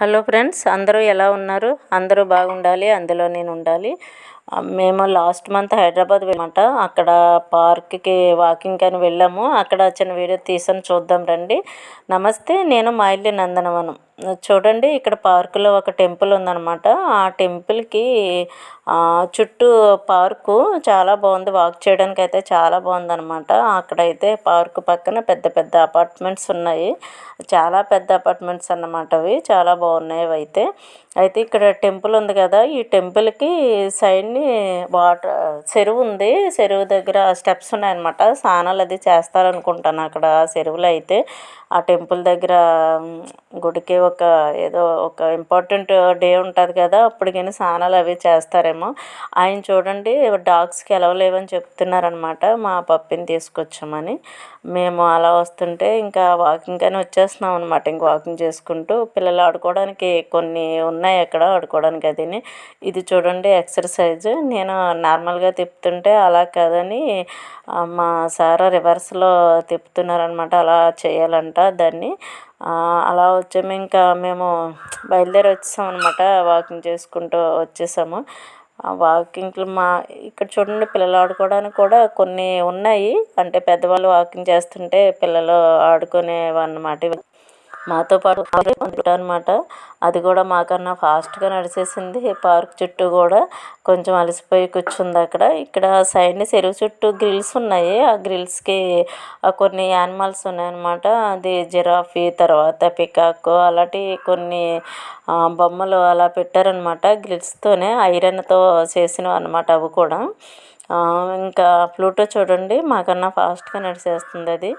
Hello friends అందరూ ఎలా ఉన్నారు? అందరూ బాగుండాలి అందులో నేను ఉండాలి. మేము లాస్ట్ మంత్ హైదరాబాద్ వెళ్ళమాట. అక్కడ పార్క్కి వాకింగ్ అని వెళ్ళాము. అక్కడ చిన్న వీడియో తీసాను చూద్దాం రండి. నమస్తే నేను మా నందనవనం. చూడండి ఇక్కడ పార్కులో ఒక టెంపుల్ ఉందన్నమాట. ఆ టెంపుల్కి చుట్టూ పార్కు చాలా బాగుంది. వాక్ చేయడానికి అయితే చాలా బాగుందన్నమాట. అక్కడైతే పార్కు పక్కన పెద్ద పెద్ద అపార్ట్మెంట్స్ ఉన్నాయి. చాలా పెద్ద అపార్ట్మెంట్స్ అన్నమాట అవి. చాలా బాగున్నాయి అయితే. అయితే ఇక్కడ టెంపుల్ ఉంది కదా ఈ టెంపుల్కి సైడ్ని వాటర్ చెరువు ఉంది. చెరువు దగ్గర స్టెప్స్ ఉన్నాయన్నమాట. స్నానాలు అది చేస్తారనుకుంటాను అక్కడ చెరువులో అయితే. ఆ టెంపుల్ దగ్గర గుడికి ఒక ఏదో ఒక ఇంపార్టెంట్ డే ఉంటుంది కదా అప్పటికైనా స్నానాలు అవి చేస్తారేమో. ఆయన చూడండి డాగ్స్కి ఎలవలేవని చెప్తున్నారనమాట మా పప్పిని తీసుకొచ్చామని. మేము అలా వస్తుంటే ఇంకా వాకింగ్ కానీ వచ్చేస్తున్నాం అనమాట ఇంక వాకింగ్ చేసుకుంటూ పిల్లలు ఆడుకోవడానికి కొన్ని ఉన్నాయి అక్కడ ఆడుకోవడానికి అదిని. ఇది చూడండి ఎక్సర్సైజ్ నేను నార్మల్గా తిప్పుతుంటే అలా కాదని మా సార్ రివర్స్లో తిప్పుతున్నారనమాట అలా చేయాలంట దాన్ని. అలా వచ్చాము. ఇంకా మేము బయలుదేరి వచ్చేసాం అనమాట వాకింగ్ చేసుకుంటూ వచ్చేసాము. వాకింగ్లు మా ఇక్కడ చూడండి పిల్లలు ఆడుకోవడానికి కూడా కొన్ని ఉన్నాయి. అంటే పెద్దవాళ్ళు వాకింగ్ చేస్తుంటే పిల్లలు ఆడుకునేవన్నమాట మాతో పాటు అనమాట అది కూడా మాకన్నా ఫాస్ట్గా నడిచేసింది. పార్క్ చుట్టూ కూడా కొంచెం అలసిపోయి కూర్చుంది అక్కడ. ఇక్కడ సైడ్ని చెరువు చుట్టూ గ్రిల్స్ ఉన్నాయి. ఆ గ్రిల్స్కి కొన్ని యానిమల్స్ ఉన్నాయన్నమాట. అది జిరాఫీ తర్వాత పికాక్ అలాంటి కొన్ని బొమ్మలు అలా పెట్టారనమాట గ్రిల్స్తోనే. ఐరన్తో చేసినవి అనమాట అవి కూడా. ఇంకా ప్లూటో చూడండి. మాకన్నా ఫాస్ట్గా నడిచేస్తుంది అది.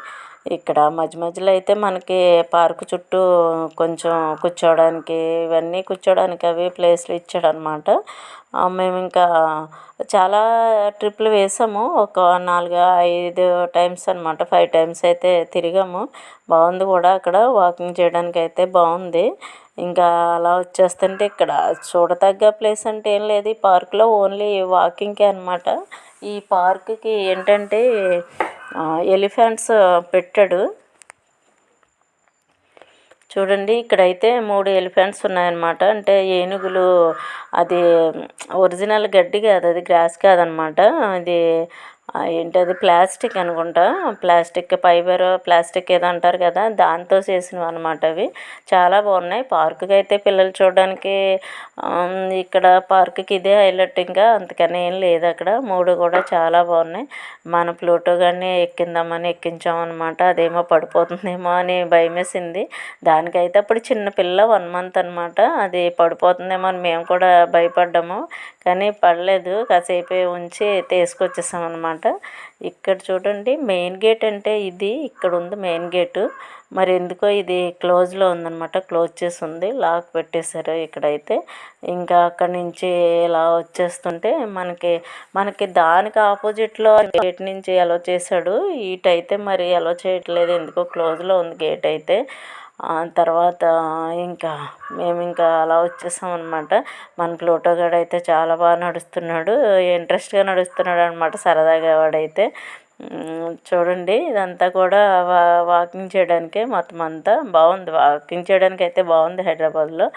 ఇక్కడ మధ్య మధ్యలో అయితే మనకి పార్కు చుట్టూ కొంచెం కూర్చోవడానికి ఇవన్నీ కూర్చోవడానికి అవి ప్లేస్లు ఇచ్చాడనమాట మేము ఇంకా చాలా ట్రిప్లు వేసాము. ఒక నాలుగు ఐదు టైమ్స్ అనమాట ఫైవ్ టైమ్స్ అయితే తిరిగాము. బాగుంది కూడా అక్కడ. వాకింగ్ చేయడానికి అయితే బాగుంది. ఇంకా అలా వచ్చేస్తుంటే ఇక్కడ చూడతగ్గ ప్లేస్ అంటే ఏం లేదు. ఈ పార్క్లో ఓన్లీ వాకింగ్కే అనమాట ఈ పార్క్కి ఏంటంటే ఎలిఫెంట్స్ పెట్టాడు. చూడండి ఇక్కడైతే మూడు ఎలిఫెంట్స్ ఉన్నాయన్నమాట. అంటే ఏనుగులు అది ఒరిజినల్ గడ్డి కాదు అది గ్రాస్ కాదనమాట అది ఏంటది ప్లాస్టిక్ అనుకుంటా. ప్లాస్టిక్ ఫైబర్ ప్లాస్టిక్ ఏదో అంటారు కదా దాంతో చేసినవి అనమాట అవి. చాలా బాగున్నాయి. పార్కుకి అయితే పిల్లలు చూడడానికి ఇక్కడ పార్కుకి ఇదే హైలైట్ ఇంకా. అందుకని ఏం లేదు అక్కడ. మూడు కూడా చాలా బాగున్నాయి. మన ప్లూటో కానీ ఎక్కిందామని ఎక్కించామన్నమాట అదేమో పడిపోతుందేమో అని భయమేసింది. దానికైతే అప్పుడు చిన్న పిల్ల వన్ మంత్ అనమాట అది పడిపోతుందేమో అని మేము కూడా భయపడ్డాము. కానీ పడలేదు. కాసేపే ఉంచి తీసుకొచ్చేసాం అనమాట అనమాట ఇక్కడ చూడండి మెయిన్ గేట్ అంటే ఇది ఇక్కడ ఉంది మెయిన్ గేటు మరి ఎందుకో ఇది క్లోజ్లో ఉందన్నమాట క్లోజ్ చేసి ఉంది లాక్ పెట్టేశారు ఇక్కడైతే. ఇంకా అక్కడి నుంచి ఇలా వచ్చేస్తుంటే మనకి మనకి దానికి ఆపోజిట్లో గేట్ నుంచి అలో చేశాడు. ఇటైతే మరి అలో చేయట్లేదు ఎందుకో క్లోజ్లో ఉంది గేట్ అయితే. తర్వాత ఇంకా మేము ఇంకా అలా వచ్చేసాం అనమాట మన ప్లూటో గడ అయితే చాలా బాగా నడుస్తున్నాడు. ఇంట్రెస్ట్గా నడుస్తున్నాడు అనమాట సరదాగా వాడైతే. చూడండి ఇదంతా కూడా వా వాకింగ్ చేయడానికే మొత్తం అంతా బాగుంది. వాకింగ్ చేయడానికి అయితే బాగుంది హైదరాబాద్లో.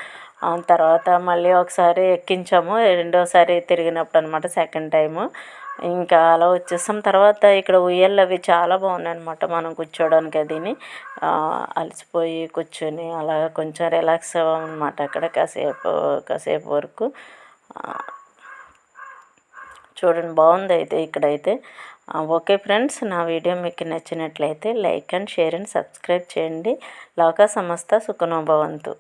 తర్వాత మళ్ళీ ఒకసారి ఎక్కించాము. రెండోసారి తిరిగినప్పుడు అనమాట సెకండ్ టైము. ఇంకా అలా వచ్చేసాం. తర్వాత ఇక్కడ ఉయ్యాలు అవి చాలా బాగున్నాయి అనమాట మనం కూర్చోవడానికి అదిని. అలసిపోయి కూర్చొని అలా కొంచెం రిలాక్స్ అవ్వమన్నమాట అక్కడ కాసేపు కాసేపు వరకు. చూడండి బాగుంది అయితే ఇక్కడైతే. ఓకే ఫ్రెండ్స్ నా వీడియో మీకు నచ్చినట్లయితే like and share and subscribe చేయండి. లోకా సంస్థ సుఖనోభవంతు.